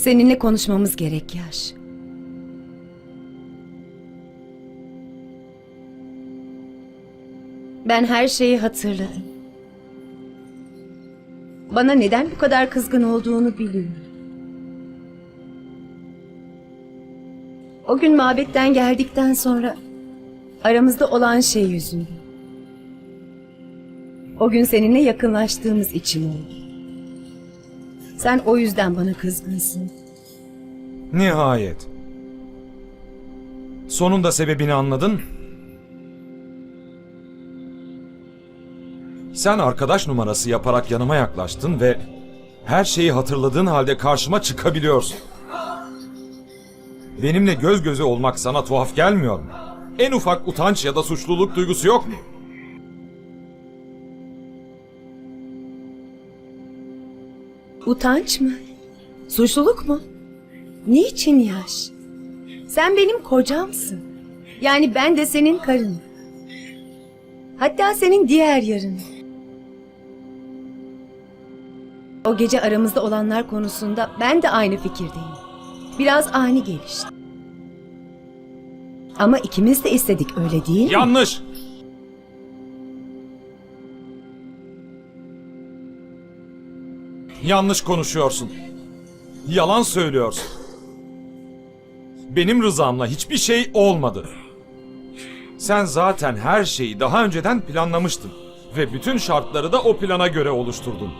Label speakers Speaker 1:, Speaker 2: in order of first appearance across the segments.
Speaker 1: Seninle konuşmamız gerek Yaş. Ben her şeyi hatırladım. Bana neden bu kadar kızgın olduğunu biliyorum. O gün mabetten geldikten sonra aramızda olan şey yüzünden. O gün seninle yakınlaştığımız için oldu. Sen o yüzden bana kızgınsın.
Speaker 2: Nihayet. Sonunda sebebini anladın. Sen arkadaş numarası yaparak yanıma yaklaştın ve her şeyi hatırladığın halde karşıma çıkabiliyorsun. Benimle göz göze olmak sana tuhaf gelmiyor mu? En ufak utanç ya da suçluluk duygusu yok mu?
Speaker 1: Utanç mı? Suçluluk mu? Niçin yaş? Sen benim kocamsın. Yani ben de senin karın. Hatta senin diğer yarın. O gece aramızda olanlar konusunda ben de aynı fikirdeyim. Biraz ani gelişti. Ama ikimiz de istedik öyle değil mi?
Speaker 2: Yanlış. Yanlış konuşuyorsun. Yalan söylüyorsun. Benim rızamla hiçbir şey olmadı. Sen zaten her şeyi daha önceden planlamıştın ve bütün şartları da o plana göre oluşturdun.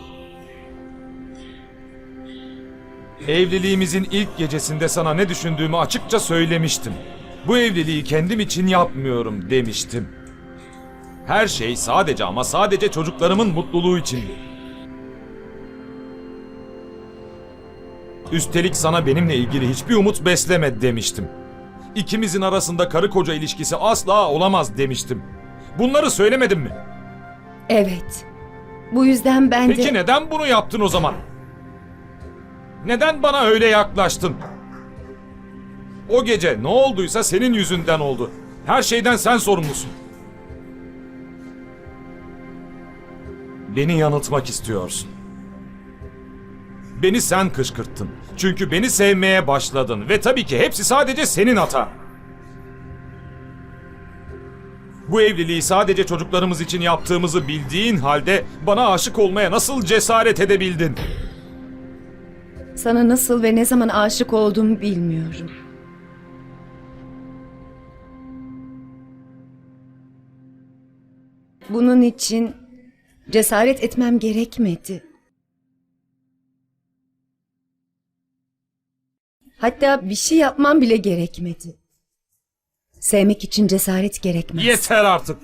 Speaker 2: Evliliğimizin ilk gecesinde sana ne düşündüğümü açıkça söylemiştim. Bu evliliği kendim için yapmıyorum demiştim. Her şey sadece ama sadece çocuklarımın mutluluğu içindi. Üstelik sana benimle ilgili hiçbir umut besleme demiştim. İkimizin arasında karı koca ilişkisi asla olamaz demiştim. Bunları söylemedim mi?
Speaker 1: Evet. Bu yüzden ben de...
Speaker 2: Peki neden bunu yaptın o zaman? Neden bana öyle yaklaştın? O gece ne olduysa senin yüzünden oldu. Her şeyden sen sorumlusun. Beni yanıltmak istiyorsun. Beni sen kışkırttın. Çünkü beni sevmeye başladın ve tabii ki hepsi sadece senin hatan. Bu evliliği sadece çocuklarımız için yaptığımızı bildiğin halde bana aşık olmaya nasıl cesaret edebildin?
Speaker 1: Sana nasıl ve ne zaman aşık olduğumu bilmiyorum. Bunun için cesaret etmem gerekmedi. Hatta bir şey yapmam bile gerekmedi. Sevmek için cesaret gerekmez.
Speaker 2: Yeter artık.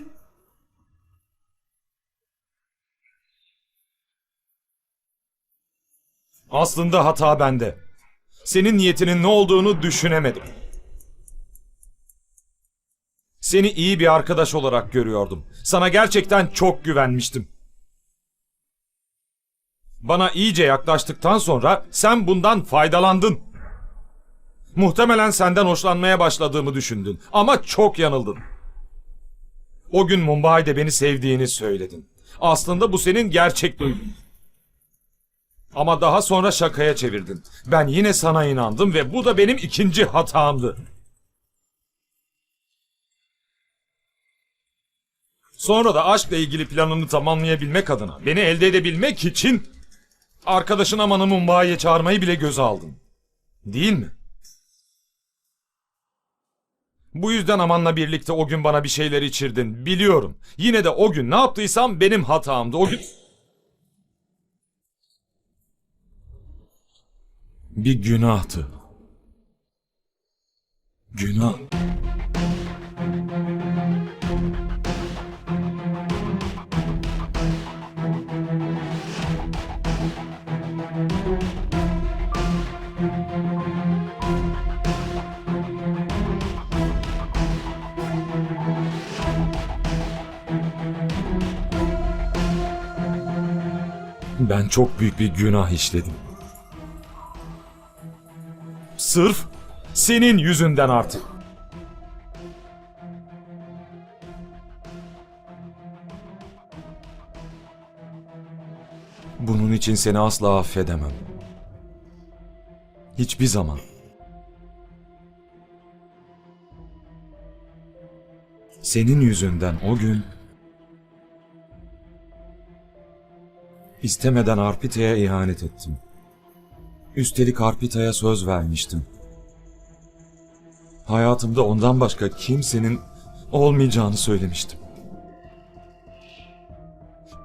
Speaker 2: Aslında hata bende. Senin niyetinin ne olduğunu düşünemedim. Seni iyi bir arkadaş olarak görüyordum. Sana gerçekten çok güvenmiştim. Bana iyice yaklaştıktan sonra sen bundan faydalandın. Muhtemelen senden hoşlanmaya başladığımı düşündün ama çok yanıldın. O gün Mumbai'de beni sevdiğini söyledin. Aslında bu senin gerçek duygun. Ama daha sonra şakaya çevirdin. Ben yine sana inandım ve bu da benim ikinci hatamdı. Sonra da aşkla ilgili planını tamamlayabilmek adına, beni elde edebilmek için arkadaşın Aman'ı Mumbai'ye çağırmayı bile göze aldın. Değil mi? Bu yüzden Aman'la birlikte o gün bana bir şeyler içirdin. Biliyorum. Yine de o gün ne yaptıysam benim hatamdı. O gün... Bir günahtı. Günah. Ben çok büyük bir günah işledim. Sırf senin yüzünden artık. Bunun için seni asla affedemem. Hiçbir zaman. Senin yüzünden o gün istemeden Arpita'ya ihanet ettim. Üstelik Arpita'ya söz vermiştim. Hayatımda ondan başka kimsenin olmayacağını söylemiştim.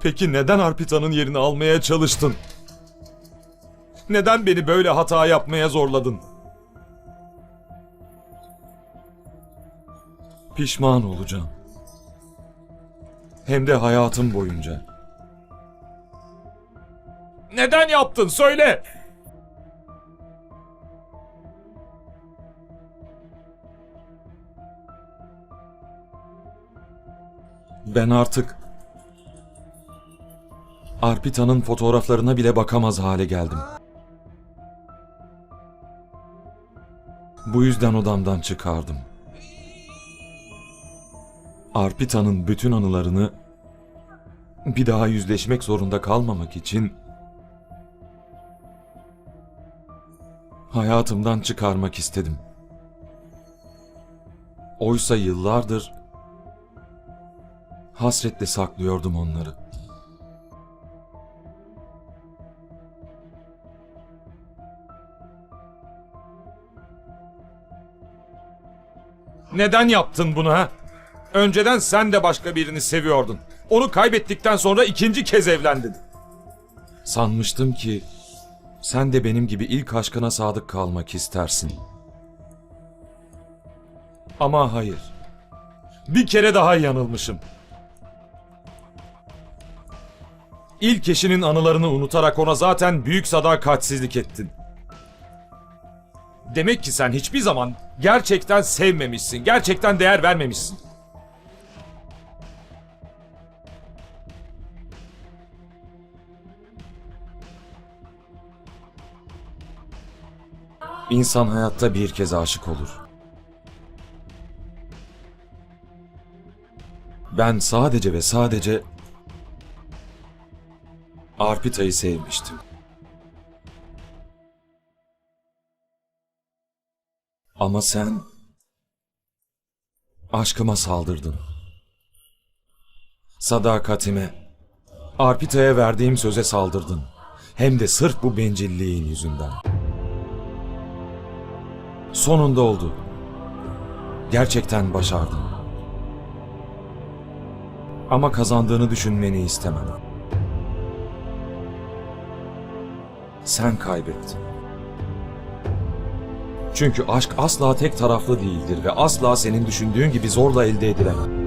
Speaker 2: Peki neden Arpita'nın yerini almaya çalıştın? Neden beni böyle hata yapmaya zorladın? Pişman olacağım. Hem de hayatım boyunca. Neden yaptın söyle. Ben artık Arpita'nın fotoğraflarına bile bakamaz hale geldim. Bu yüzden odamdan çıkardım. Arpita'nın bütün anılarını bir daha yüzleşmek zorunda kalmamak için hayatımdan çıkarmak istedim. Oysa yıllardır hasretle saklıyordum onları. Neden yaptın bunu ha? Önceden sen de başka birini seviyordun. Onu kaybettikten sonra ikinci kez evlendin. Sanmıştım ki sen de benim gibi ilk aşkına sadık kalmak istersin. Ama hayır. Bir kere daha yanılmışım. İlk eşinin anılarını unutarak ona zaten büyük sadakatsizlik ettin. Demek ki sen hiçbir zaman gerçekten sevmemişsin, gerçekten değer vermemişsin. İnsan hayatta bir kez aşık olur. Ben sadece ve sadece Arpita'yı sevmiştim. Ama sen aşkıma saldırdın. Sadakatime, Arpita'ya verdiğim söze saldırdın. Hem de sırf bu bencilliğin yüzünden. Sonunda oldu. Gerçekten başardın. Ama kazandığını düşünmeni istemem. Sen kaybettin. Çünkü aşk asla tek taraflı değildir ve asla senin düşündüğün gibi zorla elde edilemez.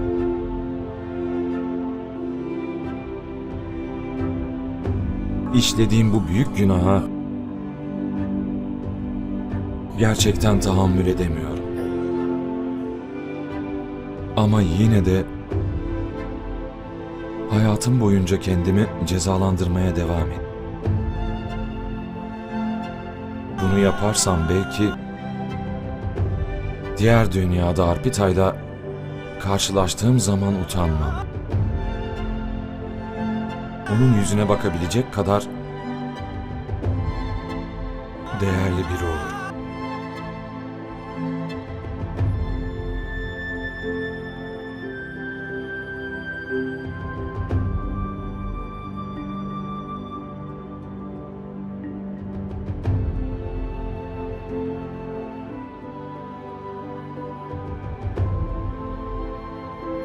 Speaker 2: İşlediğim bu büyük günaha gerçekten tahammül edemiyorum. Ama yine de hayatım boyunca kendimi cezalandırmaya devam et. Bunu yaparsam belki diğer dünyada Arpita'yla karşılaştığım zaman utanmam. Onun yüzüne bakabilecek kadar değerli biri olur.